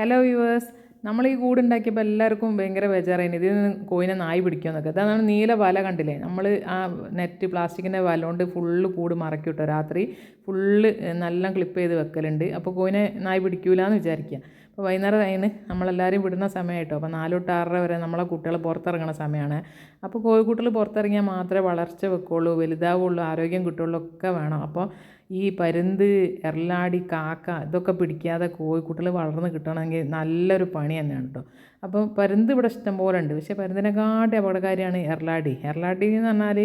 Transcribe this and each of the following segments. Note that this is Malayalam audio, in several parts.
ഹലോ വ്യൂവേഴ്സ് നമ്മൾ ഈ കൂടുണ്ടാക്കിയപ്പോൾ എല്ലാവർക്കും ഭയങ്കര ബേജാറായി ഇതിൽ നിന്ന് കോയിനെ നായി പിടിക്കുമെന്നൊക്കെ. അതാണ് നീല വല കണ്ടില്ലേ? നമ്മൾ ആ നെറ്റ് പ്ലാസ്റ്റിക്കിന്റെ വല കൊണ്ട് ഫുള്ള് കൂട് മറക്കി കിട്ടും രാത്രി ഫുള്ള് നല്ല ക്ലിപ്പ് ചെയ്ത് വെക്കലുണ്ട്. അപ്പോൾ കോയിനെ നായി പിടിക്കൂല എന്ന് വിചാരിക്കുക അപ്പോൾ വൈകുന്നേരം അതിന് നമ്മളെല്ലാവരും വിടുന്ന സമയമായിട്ടോ. അപ്പോൾ നാല് തൊട്ട് ആറര വരെ നമ്മളെ കുട്ടികൾ പുറത്തിറങ്ങുന്ന സമയമാണ്. അപ്പോൾ കോഴിക്കുട്ടികൾ പുറത്തിറങ്ങിയാൽ മാത്രമേ വളർച്ച വെക്കുള്ളൂ വലുതാവുള്ളൂ ആരോഗ്യം കിട്ടുള്ളൂ ഒക്കെ വേണം. അപ്പോൾ ഈ പരുന്ത് എറലാടി കാക്ക ഇതൊക്കെ പിടിക്കാതെ കോഴിക്കുട്ടികൾ വളർന്ന് കിട്ടണമെങ്കിൽ നല്ലൊരു പണി തന്നെയാണ് കേട്ടോ. അപ്പോൾ പരുന്ത് ഇവിടെ ഇഷ്ടം പോലെ ഉണ്ട്. പക്ഷേ പരുന്തിനെക്കാട്ടി അപകടകാരിയാണ് എറലാടി എറലാടി എന്ന് പറഞ്ഞാൽ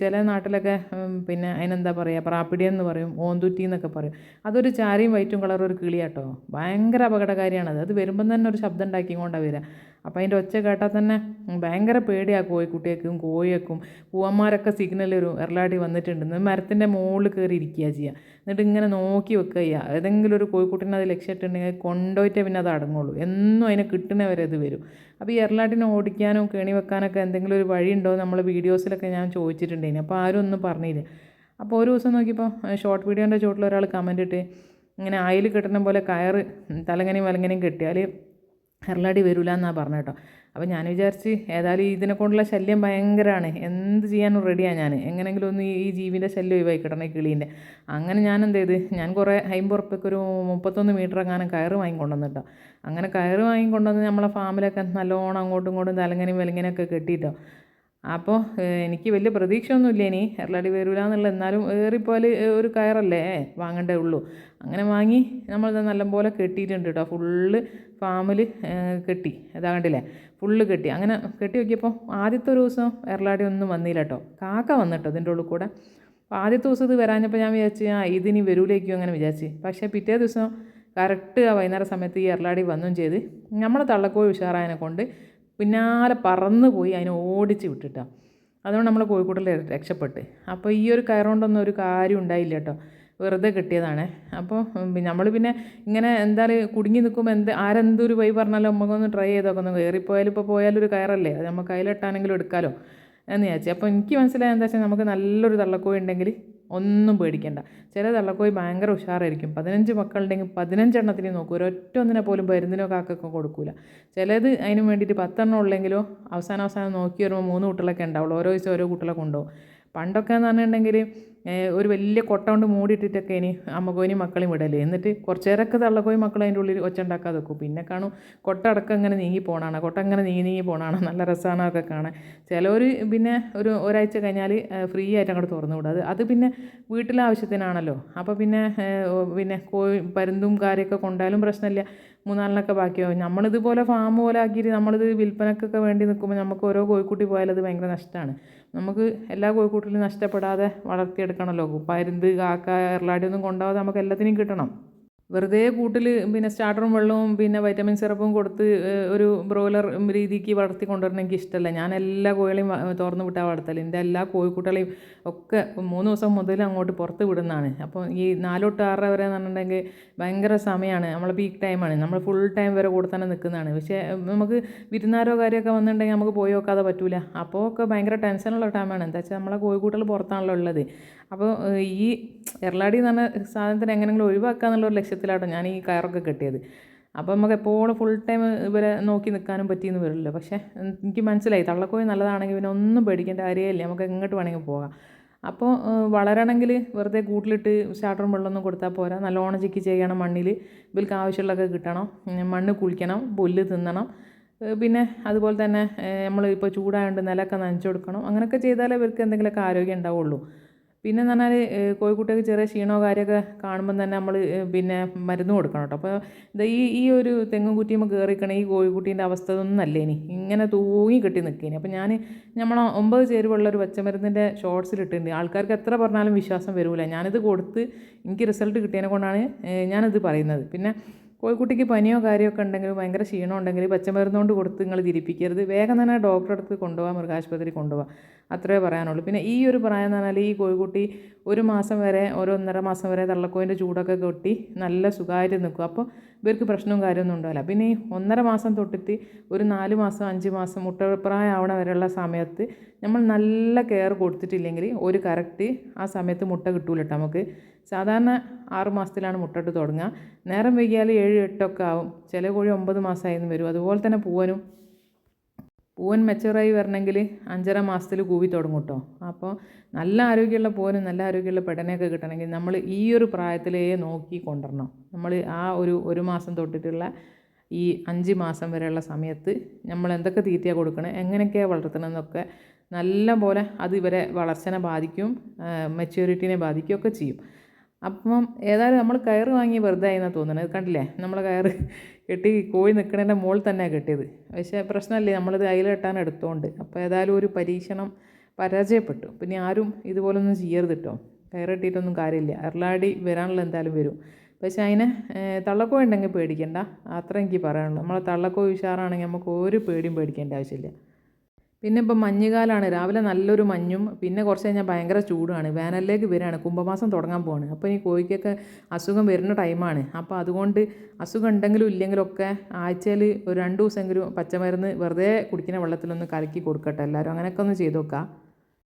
ചില നാട്ടിലൊക്കെ പിന്നെ അതിനെന്താ പറയുക പ്രാപ്പിടി എന്ന് പറയും ഓന്തുറ്റി എന്നൊക്കെ പറയും. അതൊരു ചാരയും വൈറ്റും കളറും ഒരു കിളിയാട്ടോ. ഭയങ്കര അപകടകാരിയാണത്. അത് വരുമ്പം തന്നെ ഒരു ശബ്ദം ഉണ്ടാക്കിക്കൊണ്ടാണ് വരിക അപ്പോൾ അതിന്റെ ഒച്ച കേട്ടാൽ തന്നെ ഭയങ്കര പേടിയാണ് കോഴിക്കുട്ടിയേക്കും കോഴിയേക്കും. പൂവന്മാരൊക്കെ സിഗ്നൽ ഒരു എറലാടി വന്നിട്ടുണ്ട്. മരത്തിന്റെ മുകളിൽ കയറി ഇരിക്കുക ചെയ്യുക എന്നിട്ട് ഇങ്ങനെ നോക്കി വെക്കുക ചെയ്യുക ഏതെങ്കിലും ഒരു കോഴിക്കുട്ടിനെ അത് ലക്ഷ്യമിട്ടുണ്ടെങ്കിൽ കൊണ്ടുപോയിട്ടേ പിന്നെ അത് അടങ്ങുള്ളൂ. എന്നും അതിനെ കിട്ടുന്ന വരെ ഇത് വരും. അപ്പോൾ ഈ എറലാട്ടിനെ ഓടിക്കാനും കെണി വെക്കാനൊക്കെ എന്തെങ്കിലും ഒരു വഴി വഴിയുണ്ടോ നമ്മൾ വീഡിയോസിലൊക്കെ ഞാൻ ചോദിച്ചിട്ടുണ്ടായിരുന്നു. അപ്പോൾ ആരും ഒന്നും പറഞ്ഞില്ല. അപ്പോൾ ഒരു ദിവസം നോക്കിയപ്പോൾ ഷോർട്ട് വീഡിയോന്റെ ചോട്ടിൽ ഒരാൾ കമന്റ് ഇട്ട് ഇങ്ങനെ ആയിൽ കെട്ടുന്ന പോലെ കയറ് തലങ്ങനെയും വലങ്ങനെയും കെട്ടിയാൽ ഹെർലാടി വരില്ല എന്നാണ് പറഞ്ഞത് കേട്ടോ. അപ്പോൾ ഞാൻ വിചാരിച്ച് ഏതായാലും ഇതിനെ കൊണ്ടുള്ള ശല്യം ഭയങ്കരമാണ് എന്ത് ചെയ്യാനും റെഡിയാണ് ഞാൻ എങ്ങനെങ്കിലും ഒന്ന് ഈ ജീവിന്റെ ശല്യം ഒഴിവാക്കി കിട്ടണം ഈ കിളീന്റെ അങ്ങനെ ഞാൻ എന്ത് ചെയ്ത് ഞാൻ കുറേ അമ്പുറപ്പൊക്കെ ഒരു മുപ്പത്തൊന്ന് മീറ്റർ എങ്ങാനും കയറ് വാങ്ങിക്കൊണ്ടുവന്നു കേട്ടോ. അങ്ങനെ കയറ് വാങ്ങിക്കൊണ്ടുവന്ന് നമ്മളെ ഫാമിലൊക്കെ നല്ലോണം അങ്ങോട്ടും ഇങ്ങോട്ടും തലങ്ങനെയും വിലങ്ങനെയൊക്കെ കെട്ടിയിട്ടോ അപ്പോൾ എനിക്ക് വലിയ പ്രതീക്ഷയൊന്നുമില്ല ഇനി. എറലാടി വരൂല എന്നുള്ള എന്നാലും ഏറിപ്പോയാൽ ഒരു കയറല്ലേ? വാങ്ങണ്ടേ ഉള്ളൂ. അങ്ങനെ വാങ്ങി നമ്മൾ നല്ലപോലെ കെട്ടിയിട്ടുണ്ട് കേട്ടോ ഫുള്ള് ഫാമിൽ കെട്ടി. ഇതാ കണ്ടില്ലേ? ഫുള്ള് കെട്ടി. അങ്ങനെ കെട്ടി നോക്കിയപ്പോൾ ആദ്യത്തെ ഒരു ദിവസം എറളാടി ഒന്നും വന്നില്ല കേട്ടോ കാക്ക വന്നിട്ടോ ഇതിന്റെ ഉള്ളിൽ കൂടെ? അപ്പോൾ ആദ്യത്തെ ദിവസം ഇത് വരാഞ്ഞപ്പോൾ ഞാൻ വിചാരിച്ചു ആ ഇതിനി വരൂലേക്കും അങ്ങനെ വിചാരിച്ച്. പക്ഷേ പിറ്റേ ദിവസം കറക്റ്റ് ആ വൈകുന്നേര സമയത്ത് ഈ എറളാടി വന്നും ചെയ്ത് നമ്മളെ തള്ളക്കോഴി ഉഷാറായതിനെ കൊണ്ട് പിന്നാലെ പറന്ന് പോയി അതിനെ ഓടിച്ച് വിട്ടിട്ടാ. അതുകൊണ്ട് നമ്മൾ കോഴിക്കോട്ടിൽ രക്ഷപ്പെട്ട്. അപ്പോൾ ഈ ഒരു കയറുകൊണ്ടൊന്നും ഒരു കാര്യം ഉണ്ടായില്ല കേട്ടോ. വെറുതെ കിട്ടിയതാണ്. അപ്പോൾ നമ്മൾ പിന്നെ ഇങ്ങനെ എന്താ കുടുങ്ങി നിൽക്കുമ്പോൾ എന്ത് ആരെന്തൊരു വൈ പറഞ്ഞാലും നമുക്കൊന്ന് ട്രൈ ചെയ്തൊക്കെ. ഒന്ന് കയറിപ്പോയാലും ഇപ്പോൾ പോയാലൊരു കയറല്ലേ? അത് നമുക്ക് കയ്യിലിട്ടാണെങ്കിലും എടുക്കാമല്ലോ എന്ന് വിചാരിച്ചു. അപ്പോൾ എനിക്ക് മനസ്സിലായത് എന്താ വെച്ചാൽ നമുക്ക് നല്ലൊരു തള്ളക്കോഴി ഉണ്ടെങ്കിൽ ഒന്നും പേടിക്കേണ്ട. ചില തള്ളക്കോയി ഭയങ്കര ഉഷാറായിരിക്കും. പതിനഞ്ച് മക്കളുണ്ടെങ്കിൽ പതിനഞ്ചെണ്ണത്തിന് നോക്കും. ഒരൊറ്റ ഒന്നിനെ പോലും പരുന്നിനോ കാക്കൊക്കെ കൊടുക്കില്ല ചിലത് അതിന് വേണ്ടിയിട്ട് പത്തെണ്ണം ഉള്ളെങ്കിലോ അവസാനം അവസാനം നോക്കി വരുമ്പോൾ മൂന്ന് കുട്ടികളൊക്കെ ഉണ്ടാവുള്ളൂ. ഓരോ ദിവസം ഓരോ കുട്ടികളെ കൊണ്ടുപോകും. പണ്ടൊക്കെ എന്ന് പറഞ്ഞിട്ടുണ്ടെങ്കിൽ ഒരു വലിയ കൊട്ട കൊണ്ട് മൂടിയിട്ടിട്ടൊക്കെ ഇനി അമ്മക്കോയിനും മക്കളെയും വിടൽ. എന്നിട്ട് കുറച്ച് നേരമൊക്കെ തള്ളക്കോയി മക്കൾ അതിന്റെ ഉള്ളിൽ ഒച്ച ഉണ്ടാക്കാതെ വെക്കും. പിന്നെ കാണും കൊട്ട അടക്കം ഇങ്ങനെ നീങ്ങി പോണാണ്. കൊട്ട ഇങ്ങനെ നീങ്ങി നീങ്ങി പോണാണ്. നല്ല രസമാണ് അതൊക്കെ കാണാൻ. ചിലവർ പിന്നെ ഒരു ഒരാഴ്ച കഴിഞ്ഞാൽ ഫ്രീ ആയിട്ട് അങ്ങോട്ട് തുറന്നു വിടും. അത് അത് പിന്നെ വീട്ടിലെ ആവശ്യത്തിനാണല്ലോ. അപ്പോൾ പിന്നെ പിന്നെ കോഴി പരുന്തും കാര്യമൊക്കെ കൊണ്ടാലും പ്രശ്നമില്ല. മൂന്നാലിനൊക്കെ ബാക്കിയാവും നമ്മളിതുപോലെ ഫാം പോലെ ആക്കിയിട്ട് നമ്മളിത് വിൽപ്പനക്കൊക്കെ വേണ്ടി നിൽക്കുമ്പോൾ നമുക്ക് ഓരോ കോഴിക്കുട്ടി പോയാൽ അത് ഭയങ്കര നഷ്ടമാണ്. നമുക്ക് എല്ലാ കോഴിക്കുട്ടിലും നഷ്ടപ്പെടാതെ വളർത്തിയെടുക്കണമല്ലോ പരുന്ത് കാക്ക എറലാടി ഒന്നും നമുക്ക് എല്ലാത്തിനും കിട്ടണം. വെറുതെ കൂട്ടിൽ പിന്നെ സ്റ്റാർട്ടറും വെള്ളവും പിന്നെ വൈറ്റമിൻ സിറപ്പും കൊടുത്ത് ഒരു ബ്രോയിലർ രീതിക്ക് വളർത്തി കൊണ്ടുവരണം എനിക്ക് ഇഷ്ടമല്ല ഞാൻ എല്ലാ കോഴികളെയും തുറന്നു വിട്ടാൽ വളർത്തൽ എന്റെ എല്ലാ കോഴിക്കുട്ടികളെയും ഒക്കെ മൂന്ന് ദിവസം മുതൽ അങ്ങോട്ട് പുറത്ത് വിടുന്നതാണ്. അപ്പോൾ ഈ നാലോട്ട് ആറര വരെ എന്ന് പറഞ്ഞിട്ടുണ്ടെങ്കിൽ ഭയങ്കര സമയമാണ്. നമ്മൾ പീക്ക് ടൈമാണ് നമ്മൾ ഫുൾ ടൈം വരെ കൂടെ തന്നെ നിൽക്കുന്നതാണ്. പക്ഷേ നമുക്ക് വിരുന്നാരോ കാര്യമൊക്കെ വന്നിട്ടുണ്ടെങ്കിൽ നമുക്ക് പോയി നോക്കാതെ പറ്റില്ല അപ്പോൾ ഒക്കെ ഭയങ്കര ടെൻഷനുള്ള ടൈമാണ് എന്താ വെച്ചാൽ നമ്മളെ കോഴിക്കുട്ടികൾ പുറത്താണല്ലോ ഉള്ളത്. അപ്പോൾ ഈ എറലാടി എന്ന് പറഞ്ഞ സാധനത്തിന് എങ്ങനെയെങ്കിലും ഒഴിവാക്കുക എന്നുള്ളൊരു ലക്ഷ്യത്തിലാട്ടോ ഞാൻ ഈ കയറൊക്കെ കെട്ടിയത്. അപ്പോൾ നമുക്ക് എപ്പോഴും ഫുൾ ടൈം ഇവരെ നോക്കി നിൽക്കാനും പറ്റിയെന്ന് വരില്ല പക്ഷേ എനിക്ക് മനസ്സിലായി. തള്ളക്കോഴി നല്ലതാണെങ്കിൽ പിന്നെ ഒന്നും പേടിക്കേണ്ട കാര്യമില്ല. നമുക്ക് എങ്ങോട്ട് വേണമെങ്കിൽ പോകാം. അപ്പോൾ വളരണമെങ്കിൽ വെറുതെ കൂട്ടിലിട്ട് സ്റ്റാർട്ടറും വെള്ളമൊന്നും കൊടുത്താൽ പോരാ. നല്ലോണം ചിക്കി ചെയ്യണം മണ്ണിൽ. ഇവർക്ക് ആവശ്യമുള്ളതൊക്കെ കിട്ടണം. മണ്ണ് കുളിക്കണം പുല്ല് തിന്നണം. പിന്നെ അതുപോലെ തന്നെ നമ്മൾ ഇപ്പോൾ ചൂടായതുകൊണ്ട് നിലമൊക്കെ നനച്ചു കൊടുക്കണം. അങ്ങനെയൊക്കെ ചെയ്താലേ ഇവർക്ക് എന്തെങ്കിലുമൊക്കെ ആരോഗ്യം ഉണ്ടാവുള്ളൂ. പിന്നെ എന്ന് പറഞ്ഞാൽ കോഴിക്കുട്ടിയൊക്കെ ചെറിയ ക്ഷീണമോ കാര്യമൊക്കെ കാണുമ്പം തന്നെ നമ്മൾ പിന്നെ മരുന്ന് കൊടുക്കണം കേട്ടോ. അപ്പോൾ ഇത് ഈ ഈ ഒരു തെങ്ങും കുറ്റിയുമ്പോൾ കയറിക്കണ ഈ കോഴിക്കുട്ടീന്റെ അവസ്ഥ ഒന്നല്ല ഇനി? ഇങ്ങനെ തൂങ്ങി കെട്ടി നിൽക്കേനി അപ്പോൾ ഞാൻ നമ്മൾ ഒമ്പത് ചേരുവുള്ള ഒരു പച്ചമരുന്നിന്റെ ഷോർട്സിൽ ഇട്ടിട്ടുണ്ട്. ആൾക്കാർക്ക് എത്ര പറഞ്ഞാലും വിശ്വാസം വരില്ല ഞാനിത് കൊടുത്ത് എനിക്ക് റിസൾട്ട് കിട്ടിയതിനെ കൊണ്ടാണ് ഞാനിത് പറയുന്നത്. പിന്നെ കോഴിക്കുട്ടിക്ക് പനിയോ കാര്യമൊക്കെ ഉണ്ടെങ്കിൽ ഭയങ്കര ക്ഷീണം ഉണ്ടെങ്കിൽ പച്ചമരുന്നുകൊണ്ട് കൊടുത്ത് നിങ്ങൾ തിരിപ്പിക്കരുത്. വേഗം തന്നെ ഡോക്ടറെ അടുത്ത് കൊണ്ടുപോകാം മൃഗാശുപത്രി കൊണ്ടുപോകാം അത്രേ പറയാനുള്ളൂ. പിന്നെ ഈ ഒരു പ്രായം എന്ന് പറഞ്ഞാൽ ഈ കോഴിക്കുട്ടി ഒരു മാസം വരെ ഒരു ഒന്നര മാസം വരെ തള്ളക്കോയിന്റെ ചൂടൊക്കെ കൊട്ടി നല്ല സുഖമായിട്ട് നിൽക്കും അപ്പോൾ ഇവർക്ക് പ്രശ്നവും കാര്യമൊന്നും ഉണ്ടാവില്ല. പിന്നെ ഈ ഒന്നര മാസം തൊട്ടിട്ട് ഒരു നാല് മാസം അഞ്ച് മാസം മുട്ടപ്രായം ആവണ വരെയുള്ള സമയത്ത് നമ്മൾ നല്ല കെയർ കൊടുത്തിട്ടില്ലെങ്കിൽ ഒരു കറക്റ്റ് ആ സമയത്ത് മുട്ട കിട്ടൂല കേട്ടോ നമുക്ക്. സാധാരണ ആറ് മാസത്തിലാണ് മുട്ടയിട്ട് തുടങ്ങുക. നേരം വൈകിയാൽ ഏഴ് എട്ടൊക്കെ ആവും. ചില കോഴി ഒമ്പത് മാസമായിരുന്നു വരും. അതുപോലെ തന്നെ പൂവനും പൂവൻ മെച്ചറായി വരണമെങ്കിൽ അഞ്ചര മാസത്തിൽ കൂവി തുടങ്ങും കേട്ടോ അപ്പോൾ നല്ല ആരോഗ്യമുള്ള പൂവനും നല്ല ആരോഗ്യമുള്ള പെടനെയൊക്കെ കിട്ടണമെങ്കിൽ നമ്മൾ ഈ ഒരു പ്രായത്തിലേ നോക്കി കൊണ്ടുവരണം. നമ്മൾ ആ ഒരു ഒരു മാസം തൊട്ടിട്ടുള്ള ഈ അഞ്ച് മാസം വരെയുള്ള സമയത്ത് നമ്മൾ എന്തൊക്കെ തീറ്റയാണ് കൊടുക്കണം എങ്ങനെയൊക്കെയാണ് വളർത്തണം എന്നൊക്കെ നല്ല പോലെ അത് ഇവരെ വളർച്ചനെ ബാധിക്കും മെച്യൂരിറ്റിനെ ബാധിക്കുകയൊക്കെ ചെയ്യും. അപ്പം ഏതായാലും നമ്മൾ കയറ് വാങ്ങി വെറുതെ ആയിന്നാണ് തോന്നുന്നത് കണ്ടില്ലേ? നമ്മൾ കയറ് കെട്ടി കോഴി നിൽക്കണതിന്റെ മുകളിൽ തന്നെയാണ് കെട്ടിയത്. പക്ഷേ പ്രശ്നമല്ലേ? നമ്മളിത് അതിൽ കെട്ടാൻ എടുത്തോണ്ട്. അപ്പോൾ ഏതായാലും ഒരു പരീക്ഷണം പരാജയപ്പെട്ടു. പിന്നെ ആരും ഇതുപോലൊന്നും ചെയ്യരുത് കേട്ടോ കെട്ടിയിട്ടൊന്നും കാര്യമില്ല. അരളാടി വരാനുള്ള എന്തായാലും വരും. പക്ഷേ അതിനെ തള്ളക്കോ ഉണ്ടെങ്കിൽ പേടിക്കണ്ട. അത്ര എനിക്ക് പറയാനുള്ളൂ. നമ്മളെ തള്ളക്കോഴി ഉഷാറാണെങ്കിൽ നമുക്ക് ഒരു പേടിയും പേടിക്കേണ്ട ആവശ്യമില്ല. പിന്നെ ഇപ്പം മഞ്ഞുകാലമാണ് രാവിലെ നല്ലൊരു മഞ്ഞും പിന്നെ കുറച്ച് കഴിഞ്ഞാൽ ഭയങ്കര ചൂടുമാണ്. വേനലിലേക്ക് വരികയാണ്. കുംഭമാസം തുടങ്ങാൻ പോവാണ്. അപ്പോൾ ഈ കോഴിക്കൊക്കെ അസുഖം വരുന്ന ടൈമാണ്. അപ്പോൾ അതുകൊണ്ട് അസുഖം ഉണ്ടെങ്കിലും ഇല്ലെങ്കിലും ഒക്കെ ആഴ്ചയിൽ ഒരു രണ്ട് ദിവസമെങ്കിലും പച്ചമരുന്ന് വെറുതെ കുടിക്കുന്ന വെള്ളത്തിലൊന്ന് കലക്കി കൊടുക്കട്ടെ എല്ലാവരും. അങ്ങനെയൊക്കെ ഒന്ന് ചെയ്ത് നോക്കാം.